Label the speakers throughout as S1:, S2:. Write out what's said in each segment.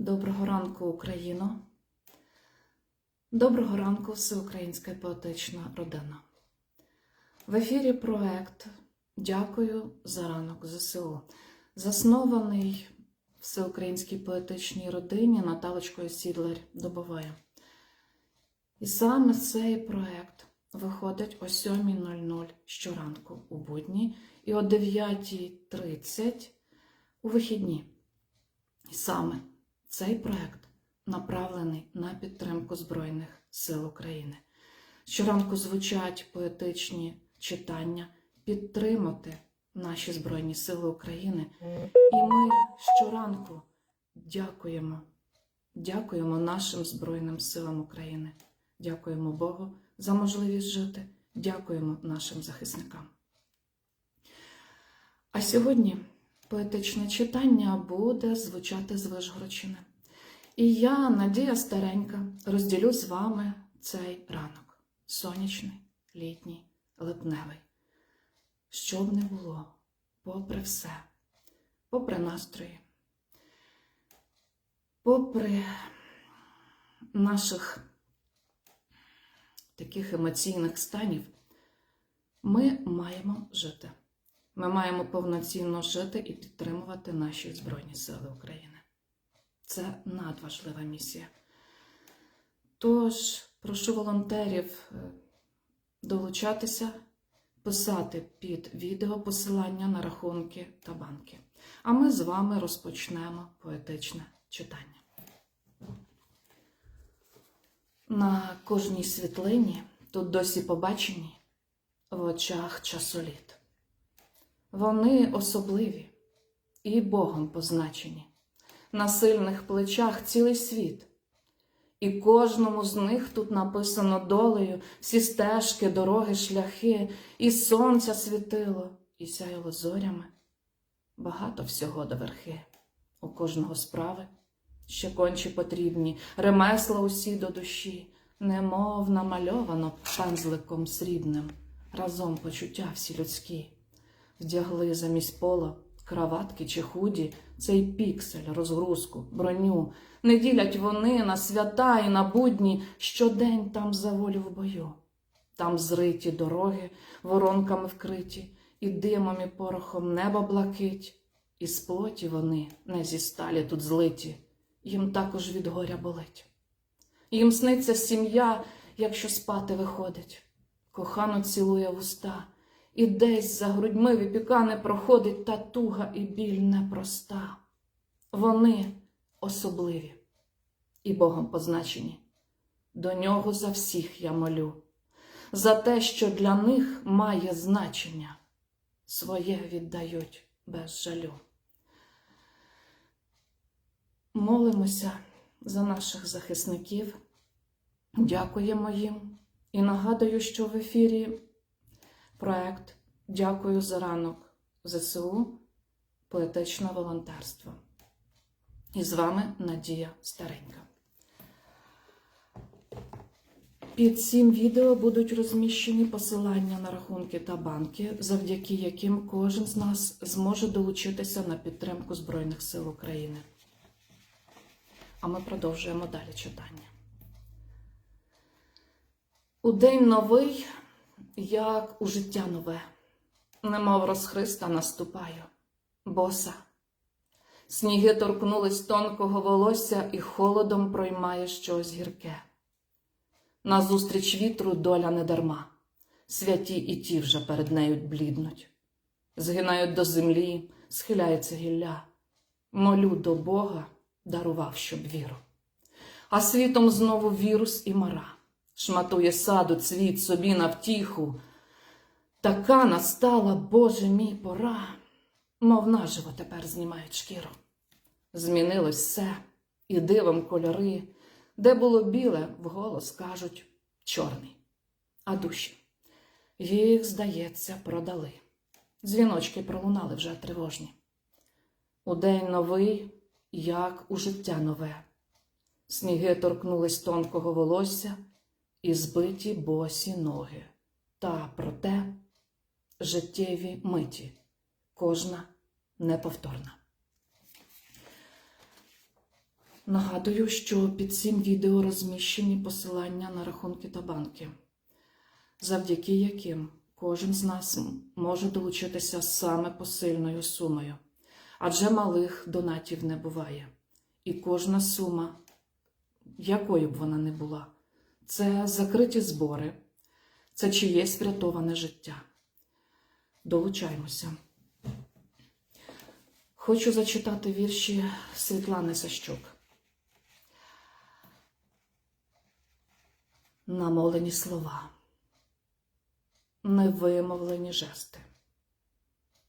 S1: Доброго ранку, Україно. Доброго ранку, всеукраїнська поетична родина. В ефірі проект Дякую за ранок ЗСУ, заснований всеукраїнській поетичній родині Наталочкою Сідлер Добовою. І саме цей проект виходить о 7.00 щоранку у будні і о 9.30 у вихідні. І саме цей проект направлений на підтримку Збройних сил України. Щоранку звучать поетичні читання підтримати наші Збройні Сили України. І ми щоранку дякуємо, дякуємо нашим Збройним силам України. Дякуємо Богу за можливість жити. Дякуємо нашим захисникам. А сьогодні поетичне читання буде звучати з Вишгородщини. І я, Надія Старенька, розділю з вами цей ранок сонячний, літній, липневий. Що б не було, попри все, попри настрої, попри наших таких емоційних станів, ми маємо жити. Ми маємо повноцінно жити і підтримувати наші Збройні Сили України. Це надважлива місія. Тож, прошу волонтерів е, долучатися, писати під відео посилання на рахунки та банки. А ми з вами розпочнемо поетичне читання. На кожній світлині, тут досі побачені, в очах часоліт. Вони особливі і Богом позначені. На сильних плечах цілий світ. І кожному з них тут написано долею всі стежки, дороги, шляхи, і сонця світило, і сяяло зорями. Багато всього до верхи. У кожного справи ще конче потрібні, ремесла усі до душі, немов намальовано пензликом срібним, разом почуття всі людські. Вдягли замість пола краватки чи худі, цей піксель, розгрузку, броню. Не ділять вони на свята і на будні щодень там за волю в бою. Там зриті дороги, воронками вкриті, і димом і порохом небо блакить. І з плоті вони не зі сталі тут злиті, їм також від горя болить. Їм сниться сім'я, якщо спати виходить, кохано цілує вуста. І десь за грудьми випікане проходить та туга і біль непроста. Вони особливі і Богом позначені. До нього за всіх я молю, за те, що для них має значення, своє віддають без жалю. Молимося за наших захисників, дякуємо їм і нагадую, що в ефірі проект Дякую за ранок ЗСУ Поетичне волонтерство. І з вами Надія Старенька. Під цим відео будуть розміщені посилання на рахунки та банки, завдяки яким кожен з нас зможе долучитися на підтримку Збройних сил України. А ми продовжуємо далі читання. У день новий як у життя нове, немов розхриста наступаю, боса. Сніги торкнулись тонкого волосся і холодом проймає щось гірке. Назустріч вітру доля не дарма, святі і ті вже перед нею бліднуть. Згинають до землі, схиляється гілля, молю до Бога, дарував, щоб віру. А світом знову вірус і мара шматує саду цвіт собі на втіху. Така настала, Боже мій пора, мов наживо тепер знімають шкіру. Змінилось все, і дивом кольори, де було біле, вголос кажуть чорний, а душі. Їх, здається, продали. Дзвіночки пролунали вже тривожні. У день новий, як у життя нове. Сніги торкнулись тонкого волосся і збиті босі ноги, та проте життєві миті, кожна неповторна. Нагадую, що під цим відео розміщені посилання на рахунки та банки, завдяки яким кожен з нас може долучитися саме посильною сумою, адже малих донатів не буває. І кожна сума, якою б вона не була, це закриті збори, це чиєсь врятоване життя. Долучаймося. Хочу зачитати вірші Світлани Сащук. Намолені слова, невимовлені жести,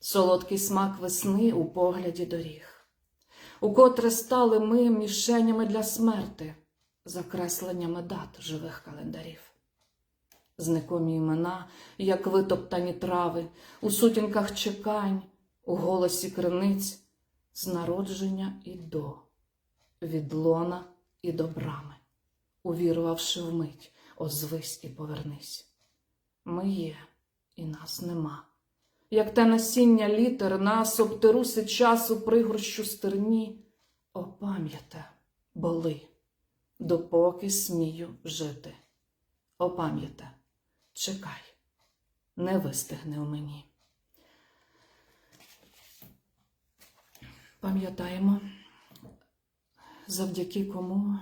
S1: солодкий смак весни у погляді доріг, укотре стали ми мішенями для смерти, закресленнями дат живих календарів. Знакомі імена, як витоптані трави, у сутінках чекань, у голосі криниць, з народження і до, від лона і до брами, увірувавши вмить, озвись і повернись. Ми є, і нас нема. Як те насіння літер нас обтеруси часу пригорщу стерні, опам'яте, боли, допоки смію жити. Опам'яте, чекай, не вистигне у мені. Пам'ятаємо, завдяки кому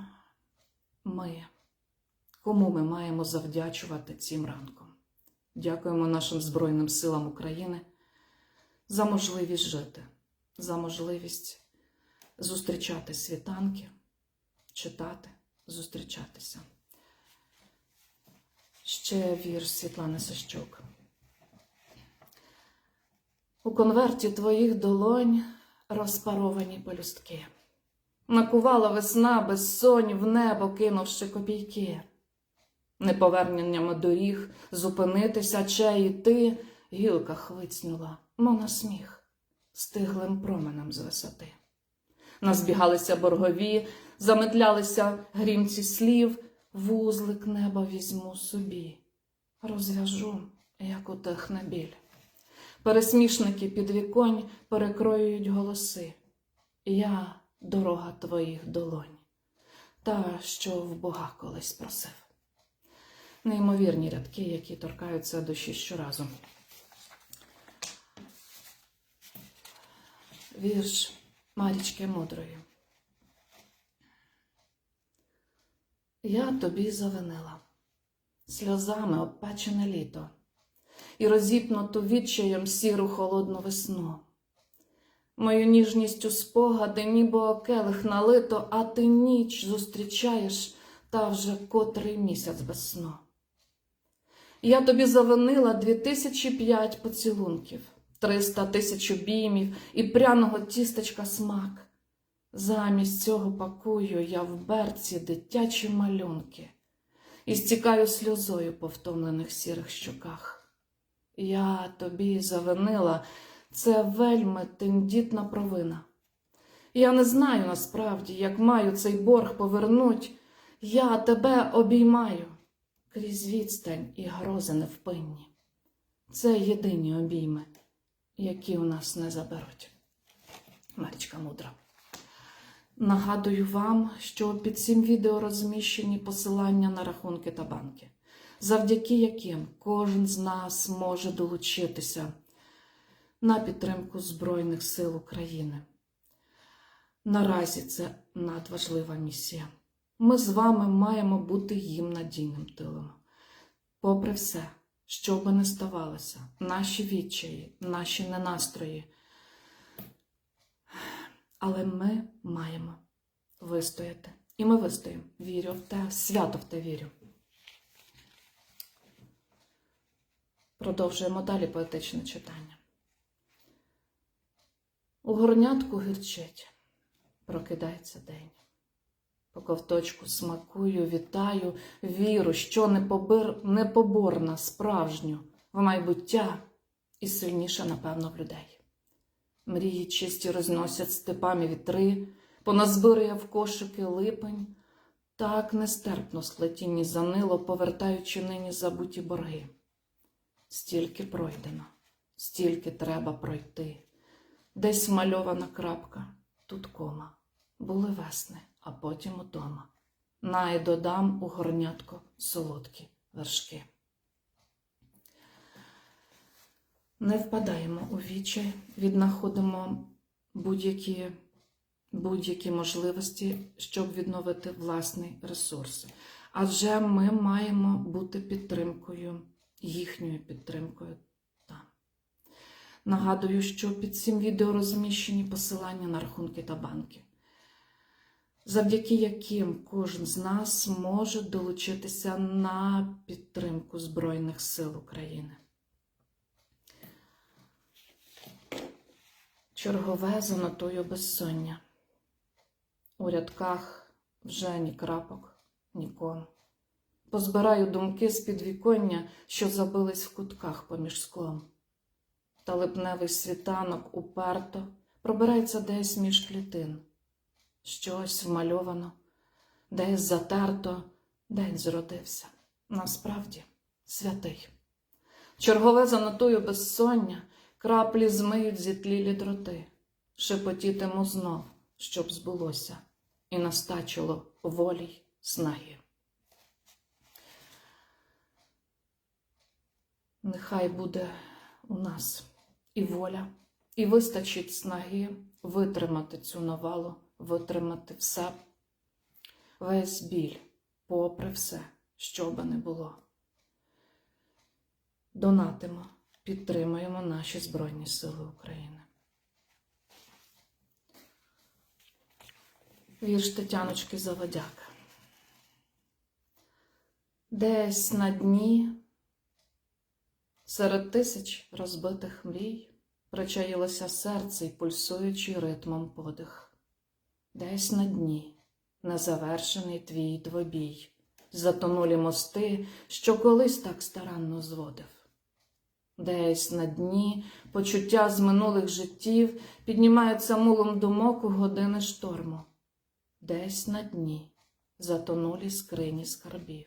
S1: ми, кому ми маємо завдячувати цим ранком. Дякуємо нашим Збройним силам України за можливість жити, за можливість зустрічати світанки, читати, зустрічатися. Ще вірш Світлани Сащук. У конверті твоїх долонь розпаровані пелюстки. Накувала весна без сонь в небо, кинувши копійки. Неповерненнями доріг зупинитися чи йти, гілка хвицнула, мов на сміх, стиглим променем з висоти. Назбігалися боргові, заметлялися грімці слів, вузлик неба візьму собі, розв'яжу, як утихне біль. Пересмішники під віконь перекроюють голоси. Я дорога твоїх долонь, та, що в Бога колись просив. Неймовірні рядки, які торкаються душі щоразу. Вірш Марічки Мудрої. Я тобі завинила сльозами обпечене літо і розіпнуту відчаєм сіру холодну весну. Мою ніжність у спогади, ніби окелих налито, а ти ніч зустрічаєш та вже котрий місяць без сну. Я тобі завинила дві тисячі п'ять поцілунків, триста тисяч обіймів і пряного тістечка смак. Замість цього пакую я в берці дитячі малюнки і стікаю сльозою по втомлених сірих щоках. Я тобі завинила, це вельми тендітна провина. Я не знаю насправді, як маю цей борг повернуть. Я тебе обіймаю крізь відстань і грози невпинні. Це єдині обійми, які у нас не заберуть. Марічка мудра. Нагадую вам, що під цим відео розміщені посилання на рахунки та банки, завдяки яким кожен з нас може долучитися на підтримку Збройних сил України. Наразі це надважлива місія. Ми з вами маємо бути їм надійним тилом. Попри все, що би не ставалося, наші відчаї, наші ненастрої. Але ми маємо вистояти. І ми вистоїмо. Вірю в те, свято в те вірю. Продовжуємо далі поетичне читання. У горнятку гірчить, прокидається день. По ковточку смакую, вітаю, віру, що непоборна, справжню, в майбуття і сильніша, напевно, в людей. Мрії чисті розносять степами вітри, поназбирує в кошики липень, так нестерпно сплетінні занило, повертаючи нині забуті борги. Стільки пройдено, стільки треба пройти. Десь мальована крапка, тут кома. Були весни, а потім удома. Най додам у горнятко солодкі вершки. Не впадаємо у вічай, віднаходимо будь-які будь-які можливості, щоб відновити власний ресурс. Адже ми маємо бути підтримкою, їхньою підтримкою там. Нагадую, що під цим відео розміщені посилання на рахунки та банки, завдяки яким кожен з нас може долучитися на підтримку Збройних сил України. Чергове занотую безсоння. У рядках вже ні крапок, ні ком. Позбираю думки з підвіконня, що забились в кутках поміж склом. Та липневий світанок уперто пробирається десь між клітин. Щось вмальовано, десь затерто, день зродився. Насправді святий. Чергове занотую безсоння, краплі змиють зітлілі дроти, шепотітиму знов, щоб збулося, і настачило волі й снаги. Нехай буде у нас і воля, і вистачить снаги витримати цю навалу, витримати все, весь біль, попри все, що би не було. Донатимо, підтримуємо наші Збройні Сили України. Вірш Тетяночки Заводяка. Десь на дні серед тисяч розбитих мрій причаїлося серце й пульсуючий ритмом подих. Десь на дні незавершений твій двобій, затонулі мости, що колись так старанно зводив. Десь на дні почуття з минулих життів піднімаються мулом думок у години шторму. Десь на дні затонулі скрині скарбів,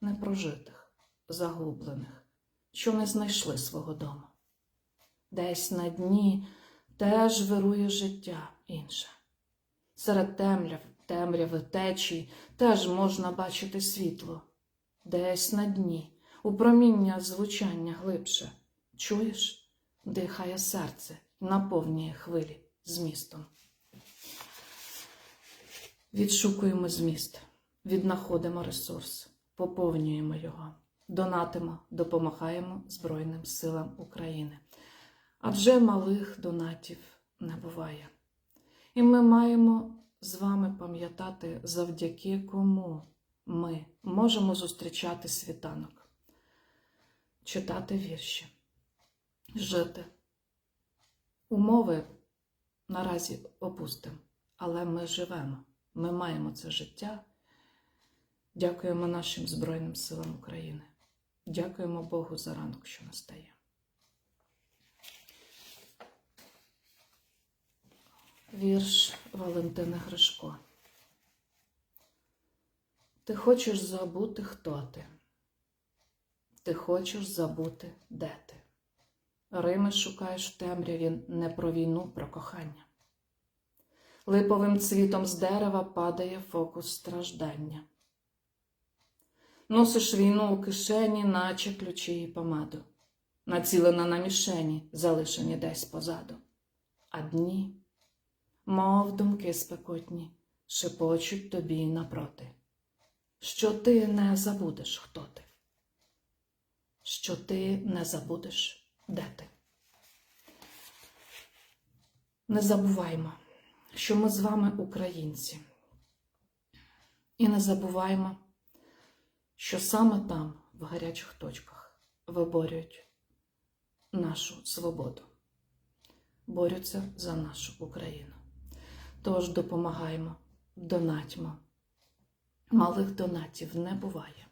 S1: непрожитих, загублених, що не знайшли свого дому. Десь на дні теж вирує життя інше. Серед темряв, темряви течій теж можна бачити світло. Десь на дні у проміння звучання глибше. Чуєш, дихає серце наповнює хвилі змістом. Відшукуємо зміст, віднаходимо ресурс, поповнюємо його, донатимо, допомагаємо Збройним силам України. Адже малих донатів не буває. І ми маємо з вами пам'ятати, завдяки кому ми можемо зустрічати світанок, читати вірші, жити. Умови наразі опустимо, але ми живемо. Ми маємо це життя. Дякуємо нашим Збройним силам України. Дякуємо Богу за ранок, що настає. Вірш Валентини Гришко. Ти хочеш забути, хто ти. Ти хочеш забути, де ти. Рими шукаєш в темряві не про війну, про кохання. Липовим цвітом з дерева падає фокус страждання. Носиш війну у кишені, наче ключі і помаду, націлена на мішені, залишені десь позаду. А дні, мов думки спекотні, шепочуть тобі напроти, що ти не забудеш, хто ти, що ти не забудеш, де ти. Не забуваймо що ми з вами українці. І не забуваємо, що саме там, в гарячих точках, виборюють нашу свободу, борються за нашу Україну. Тож допомагаємо, донатьмо. Малих донатів не буває.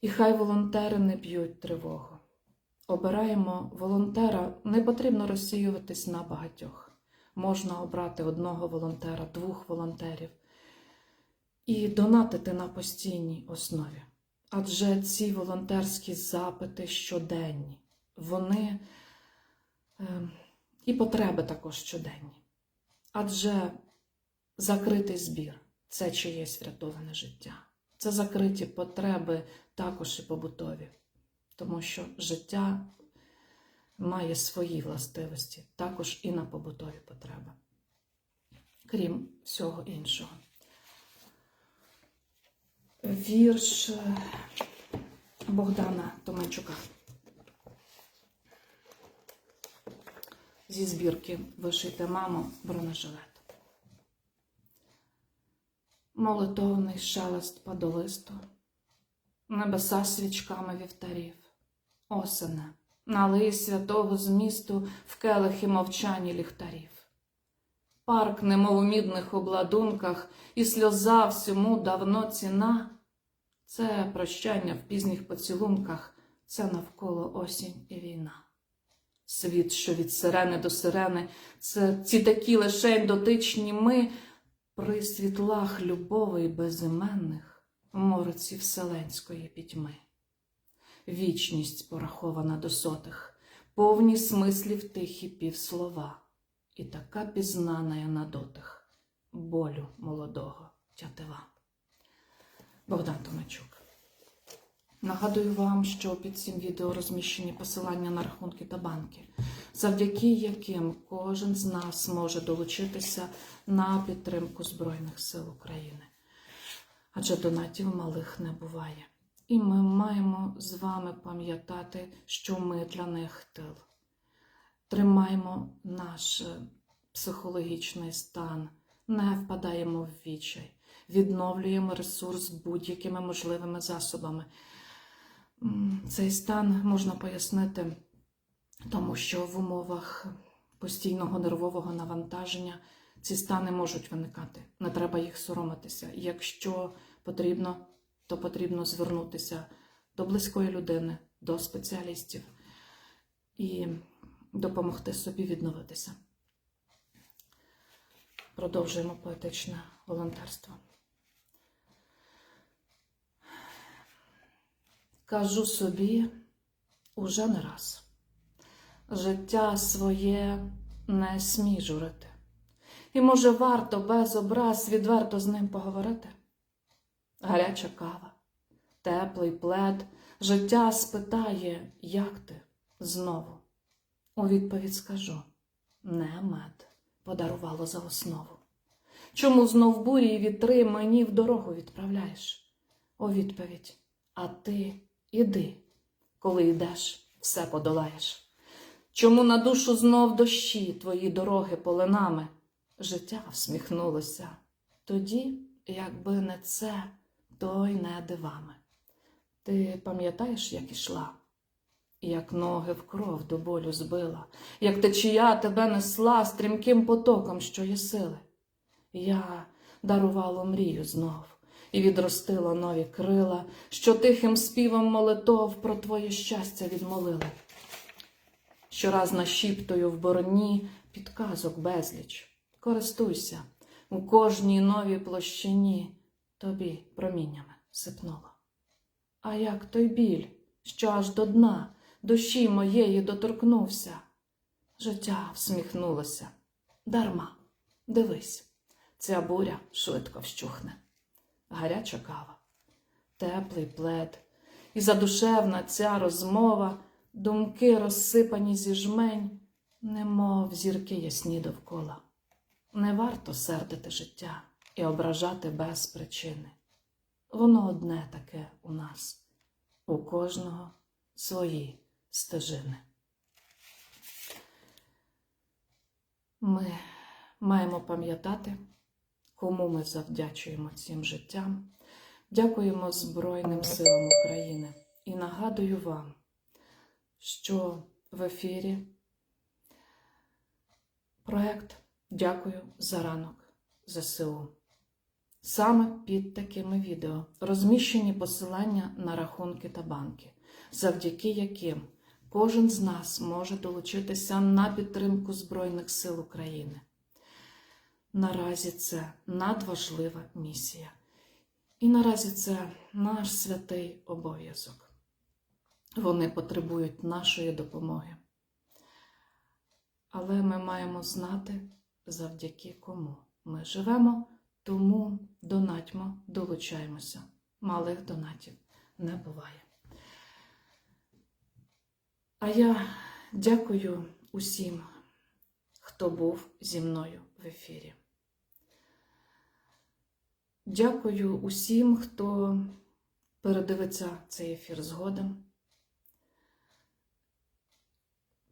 S1: І хай волонтери не б'ють тривогу. Обираємо волонтера, не потрібно розсіюватись на багатьох можна обрати одного волонтера, двох волонтерів і донатити на постійній основі. Адже ці волонтерські запити щоденні, вони е, і потреби також щоденні. Адже закритий збір це чиєсь врятоване життя. Це закриті потреби також і побутові, тому що життя має свої властивості, також і на побутові потреби, крім всього іншого. Вірш е, Богдана Томенчука зі збірки Вишийте мамо бронежилет. Молитовний шелест падолисту, небеса свічками вівтарів, осене, налий святого змісту в келихи мовчані ліхтарів. Парк, немов у мідних обладунках, і сльоза всьому давно ціна. Це прощання в пізніх поцілунках, це навколо осінь і війна. Світ, що від сирени до сирени, це ці такі лишень дотичні ми, при світлах любові безіменних мороці вселенської пітьми. Вічність порахована до сотих, повні смислів тихі півслова, і така пізнана на дотих болю молодого тятива. Богдан Томачук. Нагадую вам, що під цим відео розміщені посилання на рахунки та банки, завдяки яким кожен з нас може долучитися на підтримку Збройних сил України. Адже донатів малих не буває. І ми маємо з вами пам'ятати, що ми для них тил. Тримаємо наш е, психологічний стан, не впадаємо в відчай, відновлюємо ресурс будь-якими можливими засобами. Цей стан можна пояснити, тому що в умовах постійного нервового навантаження ці стани можуть виникати. Не треба їх соромитися. Якщо потрібно, то потрібно звернутися до близької людини, до спеціалістів і допомогти собі відновитися. Продовжуємо поетичне волонтерство. Кажу собі уже не раз. Життя своє не смій журити. І, може, варто без образ відверто з ним поговорити. Гаряча кава, теплий плед, життя спитає, як ти знову. У відповідь скажу не мед подарувало за основу. Чому знов бурі й вітри мені в дорогу відправляєш? У відповідь, а ти іди, коли йдеш, все подолаєш. Чому на душу знов дощі твої дороги полинами? Життя всміхнулося. Тоді, якби не це, то й не дивами. Ти пам'ятаєш, як ішла? Як ноги в кров до болю збила, як течія тебе несла стрімким потоком, що є сили. Я дарувала мрію знов і відростила нові крила, що тихим співом молитов про твоє щастя відмолили. Щораз нашіптою в бороні підказок безліч. Користуйся у кожній новій площині тобі проміннями сипнула. А як той біль, що аж до дна душі моєї доторкнувся, життя всміхнулося. Дарма, дивись, ця буря швидко вщухне. Гаряча кава, теплий плед, і задушевна ця розмова, думки розсипані зі жмень, немов зірки ясні довкола. Не варто сердити життя і ображати без причини. Воно одне таке у нас, у кожного свої стежини. Ми маємо пам'ятати, кому ми завдячуємо цим життям. Дякуємо Збройним силам України і нагадую вам, що в ефірі проект Дякую за ранок ЗСУ. Саме під такими відео розміщені посилання на рахунки та банки, завдяки яким кожен з нас може долучитися на підтримку Збройних сил України. Наразі це надважлива місія. І наразі це наш святий обов'язок. Вони потребують нашої допомоги. Але ми маємо знати, завдяки кому ми живемо, тому донатьмо, долучаємося. Малих донатів не буває. А я дякую усім, хто був зі мною в ефірі. Дякую усім, хто передивиться цей ефір згодом.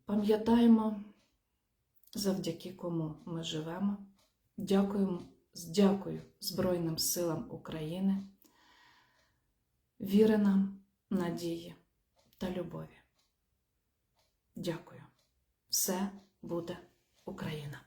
S1: Пам'ятаємо, завдяки кому ми живемо. Дякуємо, дякую Збройним силам України, віри нам, надії та любові. Дякую. Все буде Україна!